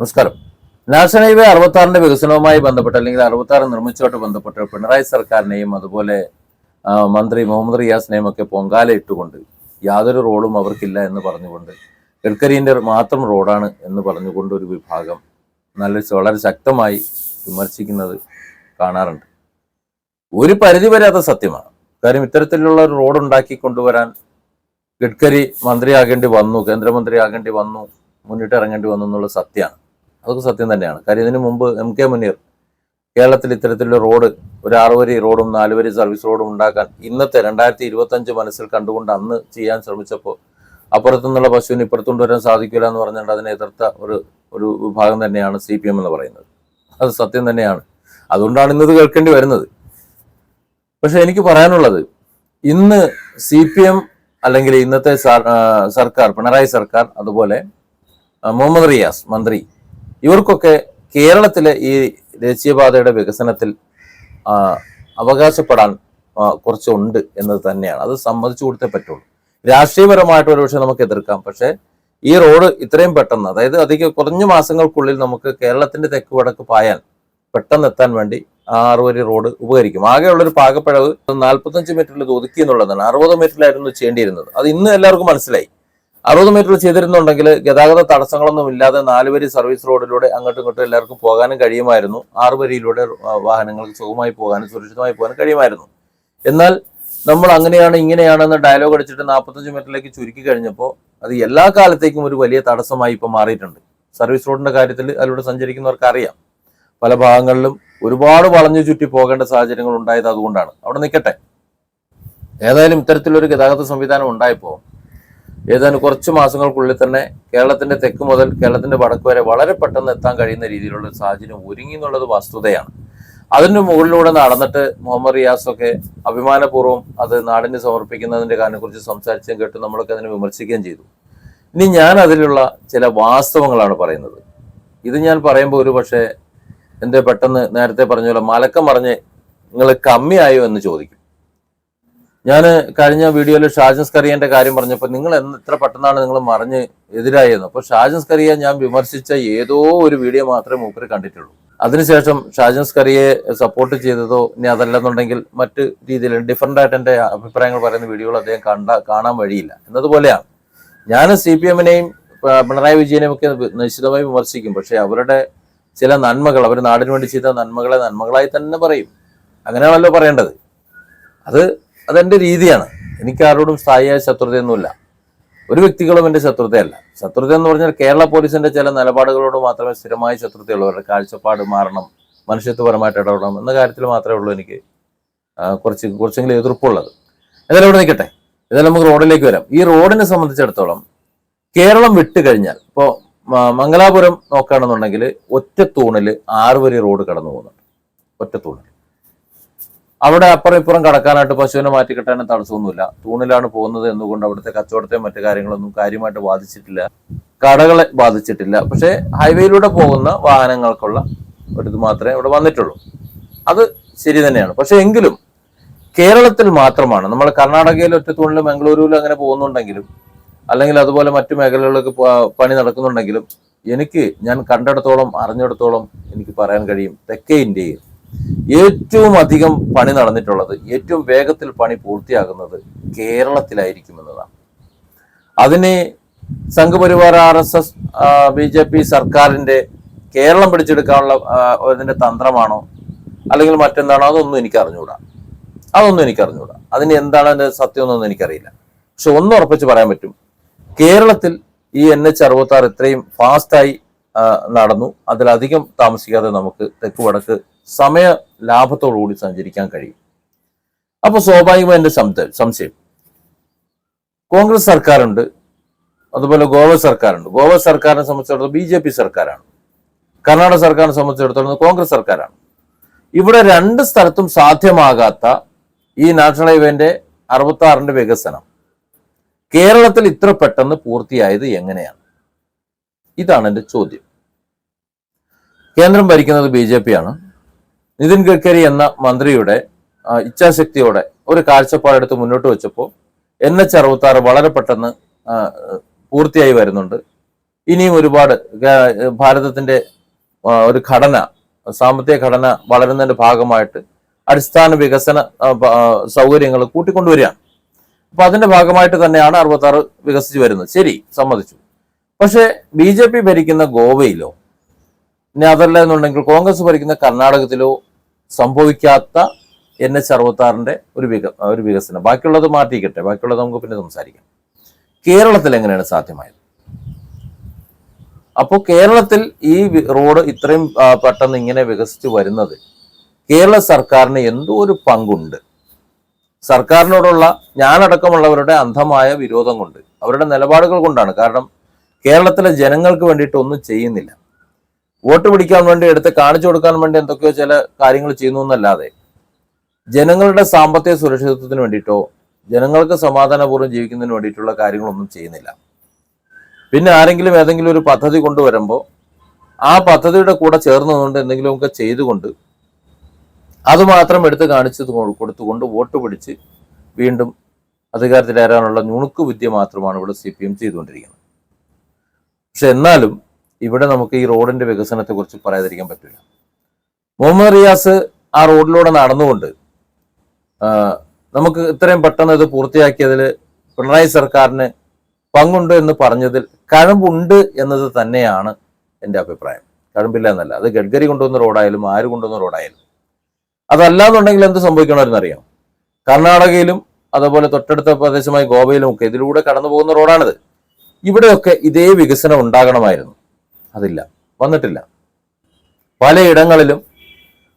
നമസ്കാരം. National highway അറുപത്താറിന്റെ വികസനവുമായി ബന്ധപ്പെട്ട് അല്ലെങ്കിൽ അറുപത്താറ് നിർമ്മിച്ചോട്ട് ബന്ധപ്പെട്ട് പിണറായി സർക്കാരിനെയും അതുപോലെ മന്ത്രി മുഹമ്മദ് റിയാസിനെയും ഒക്കെ പൊങ്കാല ഇട്ടുകൊണ്ട് യാതൊരു റോളും അവർക്കില്ല എന്ന് പറഞ്ഞുകൊണ്ട് ഗഡ്കരിന്റെ മാത്രം റോഡാണ് എന്ന് പറഞ്ഞുകൊണ്ട് ഒരു വിഭാഗം നല്ല വളരെ ശക്തമായി വിമർശിക്കുന്നത് കാണാറുണ്ട്. ഒരു പരിധി അത് സത്യമാണ്. കാര്യം ഇത്തരത്തിലുള്ള ഒരു റോഡ് ഉണ്ടാക്കി കൊണ്ടുവരാൻ ഗഡ്കരി മന്ത്രിയാകേണ്ടി വന്നു കേന്ദ്രമന്ത്രിയാകേണ്ടി വന്നു മുന്നിട്ട് ഇറങ്ങേണ്ടി വന്നു എന്നുള്ള സത്യമാണ്. അതൊക്കെ സത്യം തന്നെയാണ്. കാര്യം ഇതിനു മുമ്പ് എം കെ മുനീർ കേരളത്തിൽ ഇത്തരത്തിലുള്ള റോഡ് ഒരു ആറുവരി റോഡും നാലുവരി സർവീസ് റോഡും ഉണ്ടാക്കാൻ ഇന്നത്തെ രണ്ടായിരത്തി ഇരുപത്തഞ്ച് മനസ്സിൽ കണ്ടുകൊണ്ട് അന്ന് ചെയ്യാൻ ശ്രമിച്ചപ്പോൾ അപ്പുറത്തുനിന്നുള്ള പശുവിന് ഇപ്പുറത്തുകൊണ്ട് വരാൻ സാധിക്കില്ല എന്ന് പറഞ്ഞുകൊണ്ട് അതിനെ എതിർത്ത ഒരു ഒരു വിഭാഗം തന്നെയാണ് സി പി എം എന്ന് പറയുന്നത്. അത് സത്യം തന്നെയാണ്. അതുകൊണ്ടാണ് ഇന്നത് കേൾക്കേണ്ടി വരുന്നത്. പക്ഷെ എനിക്ക് പറയാനുള്ളത് ഇന്ന് സി പി എം അല്ലെങ്കിൽ ഇന്നത്തെ സർക്കാർ പിണറായി സർക്കാർ അതുപോലെ മുഹമ്മദ് റിയാസ് മന്ത്രി ഇവർക്കൊക്കെ കേരളത്തിലെ ഈ ദേശീയപാതയുടെ വികസനത്തിൽ അവകാശപ്പെടാൻ കുറച്ചുണ്ട് എന്നത് തന്നെയാണ്. അത് സമ്മതിച്ചു കൊടുത്തേ പറ്റുള്ളൂ. രാഷ്ട്രീയപരമായിട്ട് ഒരുപക്ഷെ നമുക്ക് എതിർക്കാം. പക്ഷേ ഈ റോഡ് ഇത്രയും പെട്ടെന്ന് അതായത് അധികം കുറഞ്ഞ മാസങ്ങൾക്കുള്ളിൽ നമുക്ക് കേരളത്തിന്റെ തെക്ക് വടക്ക് പായാൻ പെട്ടെന്ന് എത്താൻ വേണ്ടി ആറുവരി റോഡ് ഉപകരിക്കും. ആകെയുള്ളൊരു പാകപ്പിഴവ് നാൽപ്പത്തഞ്ച് മീറ്ററിൽ ഒതുക്കി എന്നുള്ളതാണ്. അറുപത് മീറ്ററിലായിരുന്നു ചെയ്യേണ്ടിയിരുന്നത്. അത് ഇന്ന് എല്ലാവർക്കും മനസ്സിലായി. അറുപത് മീറ്റർ ചെയ്തിരുന്നുണ്ടെങ്കിൽ ഗതാഗത തടസ്സങ്ങളൊന്നും ഇല്ലാതെ നാലുവരി സർവീസ് റോഡിലൂടെ അങ്ങോട്ടും ഇങ്ങോട്ടും എല്ലാവർക്കും പോകാനും കഴിയുമായിരുന്നു. ആറ് വരിയിലൂടെ വാഹനങ്ങൾക്ക് സുഖമായി പോകാനും സുരക്ഷിതമായി പോകാനും കഴിയുമായിരുന്നു. എന്നാൽ നമ്മൾ അങ്ങനെയാണ് ഇങ്ങനെയാണെന്ന് ഡയലോഗ് അടിച്ചിട്ട് നാൽപ്പത്തഞ്ച് മീറ്ററിലേക്ക് ചുരുക്കി കഴിഞ്ഞപ്പോൾ അത് എല്ലാ കാലത്തേക്കും ഒരു വലിയ തടസ്സമായി ഇപ്പോൾ മാറിയിട്ടുണ്ട്. സർവീസ് റോഡിന്റെ കാര്യത്തിൽ അതിലൂടെ സഞ്ചരിക്കുന്നവർക്ക് അറിയാം. പല ഭാഗങ്ങളിലും ഒരുപാട് വളഞ്ഞു ചുറ്റി പോകേണ്ട സാഹചര്യങ്ങൾ ഉണ്ടായത് അതുകൊണ്ടാണ്. അവിടെ നിൽക്കട്ടെ. ഏതായാലും ഇത്തരത്തിലൊരു ഗതാഗത സംവിധാനം ഉണ്ടായപ്പോൾ ഏതാനും കുറച്ച് മാസങ്ങൾക്കുള്ളിൽ തന്നെ കേരളത്തിന്റെ തെക്ക് മുതൽ കേരളത്തിന്റെ വടക്ക് വരെ വളരെ പെട്ടെന്ന് എത്താൻ കഴിയുന്ന രീതിയിലുള്ള സാഹചര്യം ഒരുങ്ങി എന്നുള്ളത് വസ്തുതയാണ്. അതിന് മുകളിലൂടെ നടന്നിട്ട് മുഹമ്മദ് റിയാസൊക്കെ അഭിമാനപൂർവം അത് നാടിന് സമർപ്പിക്കുന്നതിന്റെ കാര്യത്തെക്കുറിച്ച് സംസാരിച്ചും കേട്ട് നമ്മളൊക്കെ അതിനെ വിമർശിക്കുകയും ചെയ്തു. ഇനി ഞാൻ അതിലുള്ള ചില വാസ്തവങ്ങളാണ് പറയുന്നത്. ഇത് ഞാൻ പറയുമ്പോൾ ഒരു പക്ഷേ എന്തേ പെട്ടെന്ന് നേരത്തെ പറഞ്ഞ പോലെ മലക്കം പറഞ്ഞ് നിങ്ങൾ കമ്മിയായോ എന്ന് ചോദിക്കും. ഞാൻ കഴിഞ്ഞ വീഡിയോയിൽ ഷാജൻസ് കറിയന്റെ കാര്യം പറഞ്ഞപ്പോൾ നിങ്ങൾ എന്ന് ഇത്ര പെട്ടെന്നാണ് നിങ്ങൾ മറിഞ്ഞ് എതിരായിരുന്നു അപ്പോൾ ഷാജൻസ് കറിയെ ഞാൻ വിമർശിച്ച ഏതോ ഒരു വീഡിയോ മാത്രമേ മൂപ്പര് കണ്ടിട്ടുള്ളൂ. അതിനുശേഷം ഷാജൻസ് കറിയെ സപ്പോർട്ട് ചെയ്തതോ ഇനി അതല്ലെന്നുണ്ടെങ്കിൽ മറ്റ് രീതിയിൽ ഡിഫറെന്റ് ആയിട്ട് എന്റെ അഭിപ്രായങ്ങൾ പറയുന്ന വീഡിയോകൾ അദ്ദേഹം കണ്ട കാണാൻ വഴിയില്ല. എന്നതുപോലെയാണ്. ഞാൻ സി പി എമ്മിനെയും പിണറായി വിജയനെയും ഒക്കെ നിശ്ചിതമായി വിമർശിക്കും. പക്ഷേ അവരുടെ ചില നന്മകൾ അവർ നാടിന് വേണ്ടി ചെയ്ത നന്മകളെ നന്മകളായി തന്നെ പറയും. അങ്ങനെയാണല്ലോ പറയേണ്ടത്. അത് അതെന്റെ രീതിയാണ്. എനിക്ക് ആരോടും സ്ഥായിയായ ശത്രുതയൊന്നുമില്ല. ഒരു വ്യക്തികളും എന്റെ ശത്രുതയല്ല. ശത്രുത എന്ന് പറഞ്ഞാൽ കേരള പോലീസിന്റെ ചില നിലപാടുകളോട് മാത്രമേ സ്ഥിരമായി ശത്രുതയുള്ളൂ അവരുടെ കാഴ്ചപ്പാട് മാറണം മനുഷ്യത്വപരമായിട്ട് ഇടപെടണം എന്ന കാര്യത്തിൽ മാത്രമേ ഉള്ളൂ എനിക്ക് കുറച്ച് കുറച്ചെങ്കിലും എതിർപ്പുള്ളത്. എന്നാലും ഇവിടെ നിൽക്കട്ടെ. ഏതായാലും നമുക്ക് റോഡിലേക്ക് വരാം. ഈ റോഡിനെ സംബന്ധിച്ചിടത്തോളം കേരളം വിട്ട് കഴിഞ്ഞാൽ ഇപ്പോൾ മംഗലാപുരം നോക്കുകയാണെന്നുണ്ടെങ്കിൽ ഒറ്റ തൂണിൽ ആറ് വരി റോഡ് കടന്നു പോകുന്നുണ്ട് ഒറ്റ തൂണിൽ അവിടെ അപ്പുറം ഇപ്പുറം കടക്കാനായിട്ട് പശുവിനെ മാറ്റി കിട്ടാൻ തടസ്സമൊന്നുമില്ല. തൂണിലാണ് പോകുന്നത് എന്നുകൊണ്ട് അവിടുത്തെ കച്ചവടത്തെ മറ്റു കാര്യങ്ങളൊന്നും കാര്യമായിട്ട് ബാധിച്ചിട്ടില്ല. കടകളെ ബാധിച്ചിട്ടില്ല. പക്ഷേ ഹൈവേയിലൂടെ പോകുന്ന വാഹനങ്ങൾക്കുള്ള ഒരിത് മാത്രമേ ഇവിടെ വന്നിട്ടുള്ളൂ. അത് ശരി തന്നെയാണ്. പക്ഷെ എങ്കിലും കേരളത്തിൽ മാത്രമാണ് നമ്മൾ കർണാടകയിൽ ഒറ്റ തൂണിലും മംഗളൂരുവിലും അങ്ങനെ പോകുന്നുണ്ടെങ്കിലും അല്ലെങ്കിൽ അതുപോലെ മറ്റു മേഖലകളിലൊക്കെ പണി നടക്കുന്നുണ്ടെങ്കിലും എനിക്ക് ഞാൻ കണ്ടിടത്തോളം അറിഞ്ഞിടത്തോളം എനിക്ക് പറയാൻ കഴിയും തെക്കേ ഇന്ത്യയിൽ ഏറ്റവും അധികം പണി നടന്നിട്ടുള്ളത് ഏറ്റവും വേഗത്തിൽ പണി പൂർത്തിയാകുന്നത് കേരളത്തിലായിരിക്കും എന്നതാണ് അതിന് Sangh Parivar R S S B J P സർക്കാരിന്റെ കേരളം പിടിച്ചെടുക്കാനുള്ള അതിന്റെ തന്ത്രമാണോ അല്ലെങ്കിൽ മറ്റെന്താണോ അതൊന്നും എനിക്ക് അറിഞ്ഞുകൂടാ അതൊന്നും എനിക്ക് അറിഞ്ഞുകൂടാ അതിന് എന്താണ് അതിന്റെ സത്യമൊന്നും എനിക്കറിയില്ല. പക്ഷെ ഒന്ന് ഉറപ്പിച്ച് പറയാൻ പറ്റും കേരളത്തിൽ ഈ എൻ എച്ച് അറുപത്തി ആറ് ഇത്രയും ഫാസ്റ്റായി നടന്നു. അതിലധികം താമസിക്കാതെ നമുക്ക് തെക്ക് വടക്ക് സമയ ലാഭത്തോടുകൂടി സഞ്ചരിക്കാൻ കഴിയും. അപ്പോൾ സ്വാഭാവികമായി എന്റെ സംശയം. കോൺഗ്രസ് സർക്കാരുണ്ട് അതുപോലെ ഗോവ സർക്കാരുണ്ട്. ഗോവ സർക്കാരിനെ സംബന്ധിച്ചിടത്തോളം ബി ജെ പി സർക്കാരാണ്. കർണാടക സർക്കാരിനെ സംബന്ധിച്ചിടത്തോളം കോൺഗ്രസ് സർക്കാരാണ്. ഇവിടെ രണ്ട് സ്ഥലത്തും സാധ്യമാകാത്ത ഈ നാഷണൽ ഹൈവേന്റെ അറുപത്തി ആറിന്റെ വികസനം കേരളത്തിൽ ഇത്ര പെട്ടെന്ന് പൂർത്തിയായത് എങ്ങനെയാണ്? ഇതാണ് എന്റെ ചോദ്യം. കേന്ദ്രം ഭരിക്കുന്നത് ബി ജെ പി ആണ്. നിതിൻ ഗഡ്കരി എന്ന മന്ത്രിയുടെ ഇച്ഛാശക്തിയോടെ ഒരു കാഴ്ചപ്പാടെടുത്ത് മുന്നോട്ട് വെച്ചപ്പോൾ എൻ എച്ച് അറുപത്തി ആറ് വളരെ പെട്ടെന്ന് പൂർത്തിയായി വരുന്നുണ്ട്. ഇനിയും ഒരുപാട് ഭാരതത്തിന്റെ ഒരു ഘടന സാമ്പത്തിക ഘടന വളരുന്നതിന്റെ ഭാഗമായിട്ട് അടിസ്ഥാന വികസന സൗകര്യങ്ങൾ കൂട്ടിക്കൊണ്ടുവരികയാണ്. അപ്പൊ അതിന്റെ ഭാഗമായിട്ട് തന്നെയാണ് അറുപത്തി ആറ് വികസിച്ച് വരുന്നത്. ശരി സമ്മതിച്ചു. പക്ഷെ ബി ജെ പി ഭരിക്കുന്ന ഗോവയിലോ ഇനി അതല്ല എന്നുണ്ടെങ്കിൽ കോൺഗ്രസ് ഭരിക്കുന്ന കർണാടകത്തിലോ സംഭവിക്കാത്ത എൻ എച്ച് അറുപത്താറിന്റെ ഒരു വിക ഒരു വികസനം. ബാക്കിയുള്ളത് മാറ്റിക്കട്ടെ ബാക്കിയുള്ളത് നമുക്ക് പിന്നെ സംസാരിക്കാം. കേരളത്തിൽ എങ്ങനെയാണ് സാധ്യമായത്? അപ്പോൾ കേരളത്തിൽ ഈ റോഡ് ഇത്രയും പെട്ടെന്ന് ഇങ്ങനെ വികസിച്ച് വരുന്നത് കേരള സർക്കാരിന് എന്തോ ഒരു പങ്കുണ്ട്. സർക്കാരിനോടുള്ള ഞാനടക്കമുള്ളവരുടെ അന്ധമായ വിരോധം കൊണ്ട് അവരുടെ നിലപാടുകൾ കൊണ്ടാണ്. കാരണം കേരളത്തിലെ ജനങ്ങൾക്ക് വേണ്ടിയിട്ട് ഒന്നും ചെയ്യുന്നില്ല. വോട്ട് പിടിക്കാൻ വേണ്ടി എടുത്ത് കാണിച്ചു കൊടുക്കാൻ വേണ്ടി എന്തൊക്കെയോ ചില കാര്യങ്ങൾ ചെയ്യുന്നു എന്നല്ലാതെ ജനങ്ങളുടെ സാമ്പത്തിക സുരക്ഷിതത്വത്തിന് വേണ്ടിയിട്ടോ ജനങ്ങൾക്ക് സമാധാനപൂർവം ജീവിക്കുന്നതിന് വേണ്ടിയിട്ടുള്ള കാര്യങ്ങളൊന്നും ചെയ്യുന്നില്ല. പിന്നെ ആരെങ്കിലും ഏതെങ്കിലും ഒരു പദ്ധതി കൊണ്ടുവരുമ്പോൾ ആ പദ്ധതിയുടെ കൂടെ ചേർന്നതുകൊണ്ട് എന്തെങ്കിലുമൊക്കെ ചെയ്തുകൊണ്ട് അത് മാത്രം എടുത്ത് കാണിച്ചു കൊടുത്തുകൊണ്ട് വോട്ട് പിടിച്ച് വീണ്ടും അധികാരത്തിലേറാനുള്ള നുണുക്ക് വിദ്യ മാത്രമാണ് ഇവിടെ സി പി എം ചെയ്തുകൊണ്ടിരിക്കുന്നത്. പക്ഷെ എന്നാലും ഇവിടെ നമുക്ക് ഈ റോഡിന്റെ വികസനത്തെ കുറിച്ച് പറയാതിരിക്കാൻ പറ്റില്ല. മുഹമ്മദ് റിയാസ് ആ റോഡിലൂടെ നടന്നുകൊണ്ട് നമുക്ക് ഇത്രയും പെട്ടെന്ന് ഇത് പൂർത്തിയാക്കിയതിൽ പിണറായി സർക്കാരിന് പങ്കുണ്ട് എന്ന് പറഞ്ഞതിൽ കഴമ്പുണ്ട് എന്നത് തന്നെയാണ് എന്റെ അഭിപ്രായം. കഴമ്പില്ല എന്നല്ല അത് ഗഡ്കരി കൊണ്ടുവന്ന റോഡായാലും ആര് കൊണ്ടുവന്ന റോഡായാലും. അതല്ല എന്നുണ്ടെങ്കിൽ എന്ത് സംഭവിക്കണമെന്ന് അറിയാം കർണാടകയിലും അതുപോലെ തൊട്ടടുത്ത പ്രദേശമായ ഗോവയിലും ഒക്കെ ഇതിലൂടെ കടന്നു പോകുന്ന റോഡാണിത്. ഇവിടെയൊക്കെ ഇതേ വികസനം ഉണ്ടാകണമായിരുന്നു. അതില്ല. വന്നിട്ടില്ല. പലയിടങ്ങളിലും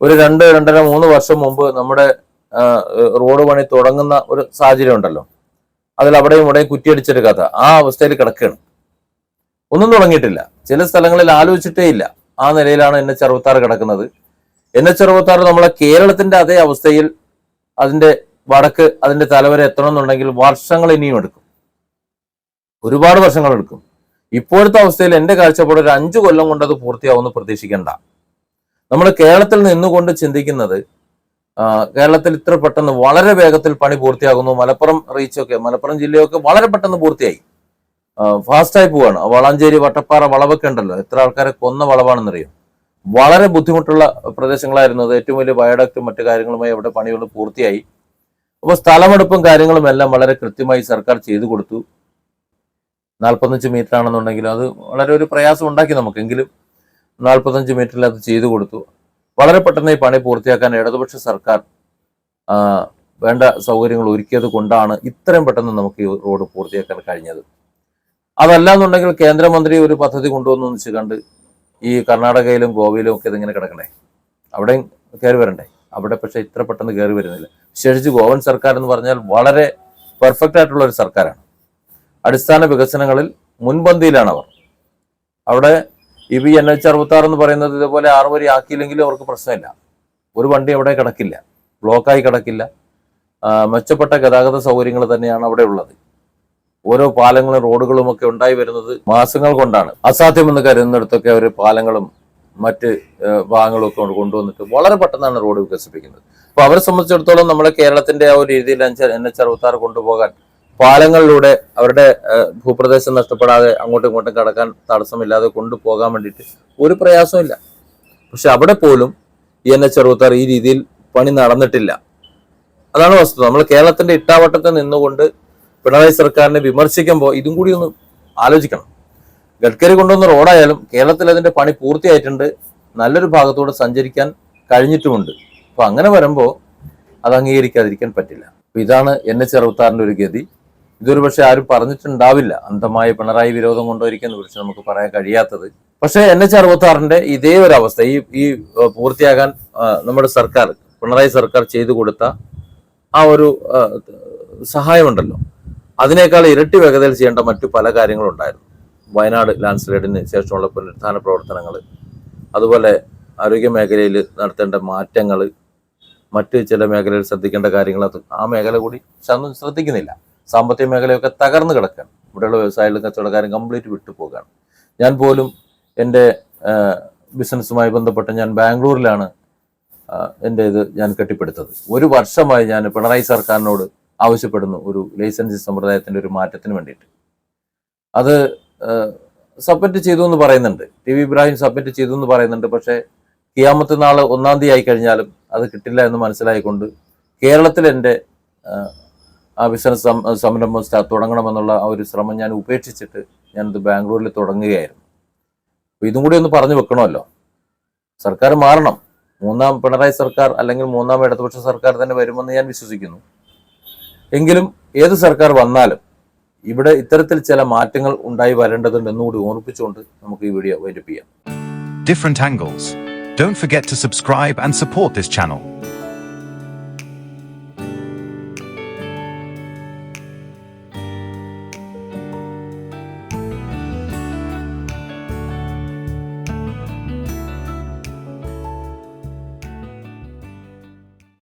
ഒരു രണ്ട് രണ്ടര മൂന്ന് വർഷം മുമ്പ് നമ്മുടെ റോഡ് പണി തുടങ്ങുന്ന ഒരു സാഹചര്യം ഉണ്ടല്ലോ. അതിൽ അവിടെയും ഇവിടെയും കുറ്റിയടിച്ചൊരു കഥ. ആ അവസ്ഥയിൽ കിടക്കുകയാണ്. ഒന്നും തുടങ്ങിയിട്ടില്ല. ചില സ്ഥലങ്ങളിൽ ആലോചിച്ചിട്ടേ ഇല്ല. ആ നിലയിലാണ് എൻ. എച്ച്. അറുപത്തി ആറ് കിടക്കുന്നത്. എൻ. എച്ച്. അറുപത്താറ് നമ്മളെ കേരളത്തിന്റെ അതേ അവസ്ഥയിൽ അതിന്റെ വടക്ക് അതിന്റെ തലവരെ എത്തണമെന്നുണ്ടെങ്കിൽ വർഷങ്ങൾ ഇനിയും എടുക്കും. ഒരുപാട് വർഷങ്ങൾ എടുക്കും. ഇപ്പോഴത്തെ അവസ്ഥയിൽ എന്റെ കാഴ്ചപ്പാട് ഒരു അഞ്ചു കൊല്ലം കൊണ്ട് അത് പൂർത്തിയാവുമെന്ന് പ്രതീക്ഷിക്കേണ്ട. നമ്മൾ കേരളത്തിൽ നിന്നുകൊണ്ട് ചിന്തിക്കുന്നത് കേരളത്തിൽ ഇത്ര പെട്ടെന്ന് വളരെ വേഗത്തിൽ പണി പൂർത്തിയാകുന്നു. മലപ്പുറം റീച്ചൊക്കെ മലപ്പുറം ജില്ലയൊക്കെ വളരെ പെട്ടെന്ന് പൂർത്തിയായി. ഫാസ്റ്റായി പോവാണ്. വളാഞ്ചേരി വട്ടപ്പാറ വളവൊക്കെ ഉണ്ടല്ലോ. എത്ര ആൾക്കാരെ കൊന്ന വളവാണെന്നറിയും? വളരെ ബുദ്ധിമുട്ടുള്ള പ്രദേശങ്ങളായിരുന്നു അത്. ഏറ്റവും വലിയ ബയോഡക്റ്റും മറ്റു കാര്യങ്ങളുമായി അവിടെ പണികൾ പൂർത്തിയായി. അപ്പോൾ സ്ഥലമെടുപ്പും കാര്യങ്ങളും എല്ലാം വളരെ കൃത്യമായി സർക്കാർ ചെയ്തു കൊടുത്തു. നാൽപ്പത്തഞ്ച് മീറ്റർ ആണെന്നുണ്ടെങ്കിലും അത് വളരെ ഒരു പ്രയാസം ഉണ്ടാക്കി നമുക്കെങ്കിലും നാൽപ്പത്തഞ്ച് മീറ്ററിൽ അത് ചെയ്തു കൊടുത്തു. വളരെ പെട്ടെന്ന് ഈ പണി പൂർത്തിയാക്കാൻ ഇടതുപക്ഷ സർക്കാർ വേണ്ട സൗകര്യങ്ങൾ ഒരുക്കിയത് കൊണ്ടാണ് ഇത്രയും പെട്ടെന്ന് നമുക്ക് ഈ റോഡ് പൂർത്തിയാക്കാൻ കഴിഞ്ഞത്. അതല്ല എന്നുണ്ടെങ്കിൽ കേന്ദ്രമന്ത്രി ഒരു പദ്ധതി കൊണ്ടുവന്നു വെച്ച് കണ്ട് ഈ കർണാടകയിലും ഗോവയിലും ഒക്കെ ഇതിങ്ങനെ കിടക്കണേ. അവിടെയും കയറി വരണ്ടേ? അവിടെ പക്ഷേ ഇത്ര പെട്ടെന്ന് കയറി വരുന്നില്ല. വിശേഷിച്ച് ഗോവൻ സർക്കാർ എന്ന് പറഞ്ഞാൽ വളരെ പെർഫെക്റ്റ് ആയിട്ടുള്ള ഒരു സർക്കാരാണ്. അടിസ്ഥാന വികസനങ്ങളിൽ മുൻപന്തിയിലാണ് അവർ അവിടെ ഇ വി എൻ എച്ച് അറുപത്തി ആറ് എന്ന് പറയുന്നത് ഇതുപോലെ ആറ് വരി ആക്കിയില്ലെങ്കിലും അവർക്ക് പ്രശ്നമില്ല. ഒരു വണ്ടി അവിടെ കിടക്കില്ല. ബ്ലോക്കായി കിടക്കില്ല. മെച്ചപ്പെട്ട ഗതാഗത സൗകര്യങ്ങൾ തന്നെയാണ് അവിടെ ഉള്ളത്. ഓരോ പാലങ്ങളും റോഡുകളും ഒക്കെ ഉണ്ടായി വരുന്നത് മാസങ്ങൾ കൊണ്ടാണ്. അസാധ്യമെന്ന് കരുതുന്നിടത്തൊക്കെ അവർ പാലങ്ങളും മറ്റ് ഭാഗങ്ങളും ഒക്കെ കൊണ്ടുവന്നിട്ട് വളരെ പെട്ടെന്നാണ് റോഡ് വികസിപ്പിക്കുന്നത്. അപ്പോൾ അവരെ സംബന്ധിച്ചിടത്തോളം നമ്മുടെ കേരളത്തിന്റെ ആ ഒരു രീതിയിൽ എൻ എച്ച് അറുപത്താറ് കൊണ്ടുപോകാൻ പാലങ്ങളിലൂടെ അവരുടെ ഭൂപ്രദേശം നഷ്ടപ്പെടാതെ അങ്ങോട്ടും ഇങ്ങോട്ടും കടക്കാൻ തടസ്സമില്ലാതെ കൊണ്ടുപോകാൻ വേണ്ടിയിട്ട് ഒരു പ്രയാസമില്ല പക്ഷെ അവിടെ പോലും ഈ എൻ എച്ച് അറുപത്താറ് ഈ രീതിയിൽ പണി നടന്നിട്ടില്ല. അതാണ് വസ്തുത. നമ്മൾ കേരളത്തിന്റെ ഇട്ടാവട്ടത്തിൽ നിന്നുകൊണ്ട് പിണറായി സർക്കാരിനെ വിമർശിക്കുമ്പോൾ ഇതും കൂടി ഒന്ന് ആലോചിക്കണം. ഗഡ്കരി കൊണ്ടുവന്ന റോഡായാലും കേരളത്തിൽ അതിന്റെ പണി പൂർത്തിയായിട്ടുണ്ട്. നല്ലൊരു ഭാഗത്തൂടെ സഞ്ചരിക്കാൻ കഴിഞ്ഞിട്ടുമുണ്ട്. അപ്പൊ അങ്ങനെ വരുമ്പോൾ അത് അംഗീകരിക്കാതിരിക്കാൻ പറ്റില്ല. ഇതാണ് എൻ എച്ച് അറുപത്താറിന്റെ ഒരു ഗതി. ഇതൊരു പക്ഷെ ആരും പറഞ്ഞിട്ടുണ്ടാവില്ല. അന്ധമായ പിണറായി വിരോധം കൊണ്ടായിരിക്കും പക്ഷെ നമുക്ക് പറയാൻ കഴിയാത്തത്. പക്ഷെ എൻ എച്ച് അറുപത്തി ആറിന്റെ ഇതേ ഒരു അവസ്ഥ ഈ ഈ പൂർത്തിയാകാൻ നമ്മുടെ സർക്കാർ പിണറായി സർക്കാർ ചെയ്തു കൊടുത്ത ആ ഒരു സഹായമുണ്ടല്ലോ. അതിനേക്കാൾ ഇരട്ടി വേഗതയിൽ ചെയ്യേണ്ട മറ്റു പല കാര്യങ്ങളും ഉണ്ടായിരുന്നു വയനാട് ലാൻഡ് സ്ലൈഡിന് ശേഷമുള്ള പുനരുത്ഥാന പ്രവർത്തനങ്ങൾ അതുപോലെ ആരോഗ്യ മേഖലയിൽ നടത്തേണ്ട മാറ്റങ്ങൾ മറ്റ് ചില മേഖലയിൽ ശ്രദ്ധിക്കേണ്ട കാര്യങ്ങൾ ആ മേഖല കൂടി ശ്രദ്ധിക്കുന്നില്ല. സാമ്പത്തിക മേഖലയൊക്കെ തകർന്നു കിടക്കുകയാണ്. ഇവിടെയുള്ള വ്യവസായികളും കച്ചവടക്കാരും കംപ്ലീറ്റ് വിട്ടു വിട്ടുപോകുകയാണ് ഞാൻ പോലും എന്റെ ബിസിനസ്സുമായി ബന്ധപ്പെട്ട് ഞാൻ ബാംഗ്ലൂരിലാണ് എന്റെ ഇത് ഞാൻ കെട്ടിപ്പടുത്തത്. ഒരു വർഷമായി ഞാൻ പിണറായി സർക്കാരിനോട് ആവശ്യപ്പെടുന്നു ഒരു ലൈസൻസി സമ്പ്രദായത്തിന്റെ ഒരു മാറ്റത്തിന് വേണ്ടിയിട്ട്. അത് സബ്മിറ്റ് ചെയ്തു എന്ന് പറയുന്നുണ്ട്. ടി വി ഇബ്രാഹിം സബ്മിറ്റ് ചെയ്തു എന്ന് പറയുന്നുണ്ട്. പക്ഷേ കിയാമത്ത് നാൾ ഒന്നാം തീയതി ആയി കഴിഞ്ഞാലും അത് കിട്ടില്ല എന്ന് മനസ്സിലായിക്കൊണ്ട് കേരളത്തിൽ എന്റെ ബിസിനസ് സംരംഭം തുടങ്ങണമെന്നുള്ള ആ ഒരു ശ്രമം ഞാൻ ഉപേക്ഷിച്ചിട്ട് ഞാനിത് ബാംഗ്ലൂരിൽ തുടങ്ങുകയായിരുന്നു. അപ്പോൾ ഇതും കൂടി ഒന്ന് പറഞ്ഞു വെക്കണമല്ലോ. സർക്കാർ മാറണം. മൂന്നാം പിണറായി സർക്കാർ അല്ലെങ്കിൽ മൂന്നാം ഇടതുപക്ഷ സർക്കാർ തന്നെ വരുമെന്ന് ഞാൻ വിശ്വസിക്കുന്നു. എങ്കിലും ഏത് സർക്കാർ വന്നാലും ഇവിടെ ഇത്തരത്തിൽ ചില മാറ്റങ്ങൾ ഉണ്ടായി വരേണ്ടതുണ്ട് എന്നുകൂടി ഓർപ്പിച്ചുകൊണ്ട് നമുക്ക് ഈ വീഡിയോ വൈൻഡപ്പ് ചെയ്യാം. Different angles. Don't forget to subscribe and support this channel.